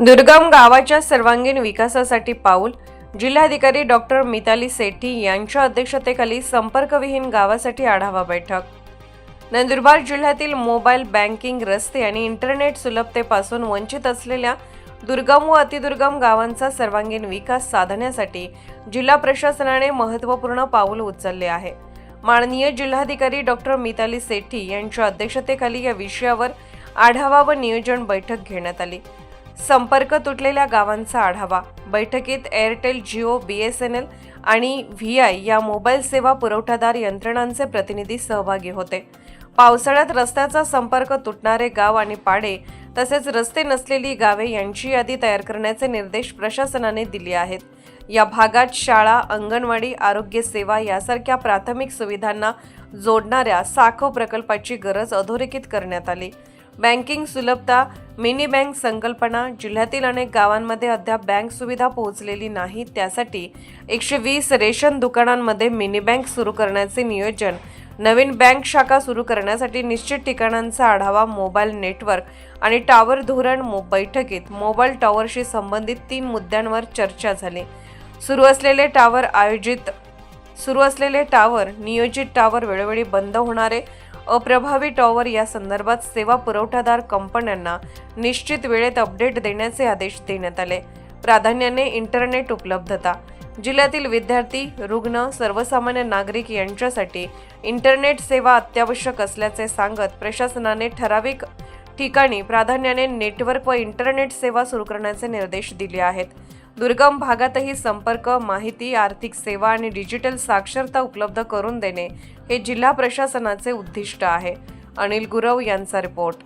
दुर्गम गावाच्या सर्वांगीण विकासासाठी पाऊल जिल्हाधिकारी डॉक्टर मिताली सेठी यांच्या अध्यक्षतेखाली संपर्कविहीन गावासाठी आढावा बैठक. नंदुरबार जिल्ह्यातील मोबाईल बँकिंग रस्ते आणि इंटरनेट सुलभतेपासून वंचित असलेल्या दुर्गम व अतिदुर्गम गावांचा सर्वांगीण विकास साधण्यासाठी जिल्हा प्रशासनाने महत्त्वपूर्ण पाऊल उचलले आहे. माननीय जिल्हाधिकारी डॉक्टर मिताली सेठी यांच्या अध्यक्षतेखाली या विषयावर आढावा व नियोजन बैठक घेण्यात आली. संपर्क तुटलेल्या गावांचा आढावा. बैठकीत Airtel Jio B S N L आणि व्ही आय या मोबाईल सेवा पुरवठादार यंत्रणांचे प्रतिनिधी सहभागी होते. पावसाळ्यात रस्त्याचा संपर्क तुटणारे गाव आणि पाडे तसेच रस्ते नसलेली गावे यांची यादी तयार करण्याचे निर्देश प्रशासनाने दिले आहेत. या भागात शाळा अंगणवाडी आरोग्य सेवा यासारख्या प्राथमिक सुविधांना जोडणाऱ्या साखो प्रकल्पाची गरज अधोरेखित करण्यात आली. बँकिंग सुलभता मिनी बँक संकल्पना जिल्ह्यातील अनेक गावांमध्ये अद्याप बँक सुविधा पोहोचलेली नाही. त्यासाठी एकशे वीस रेशन दुकानांमध्ये मिनी बँक सुरू करण्याचे नियोजन नवीन बँक शाखा सुरू करण्यासाठी निश्चित ठिकाणांचा आढावा मोबाईल नेटवर्क आणि टॉवर धोरण बैठकीत मोबाईल टॉवरशी संबंधित तीन मुद्द्यांवर चर्चा झाली. सुरू असलेले टॉवर आयोजित सुरू असलेले टॉवर नियोजित टॉवर वेळोवेळी बंद होणारे अप्रभावी टॉवर या संदर्भात सेवा पुरवठादार कंपन्यांना निश्चित वेळेत अपडेट देण्याचे आदेश देण्यात आले. प्राधान्याने इंटरनेट उपलब्धता. जिल्ह्यातील विद्यार्थी रुग्ण सर्वसामान्य नागरिक यांच्यासाठी इंटरनेट सेवा अत्यावश्यक असल्याचे सांगत प्रशासनाने ठराविक ठिकाणी प्राधान्याने नेटवर्क व इंटरनेट सेवा सुरू करण्याचे निर्देश दिले आहेत. दुर्गम भागातही संपर्क माहिती आर्थिक सेवा आणि डिजिटल साक्षरता उपलब्ध करून देणे हे जिल्हा प्रशासनाचे उद्दिष्ट आहे. अनिल गुरव यांचा रिपोर्ट.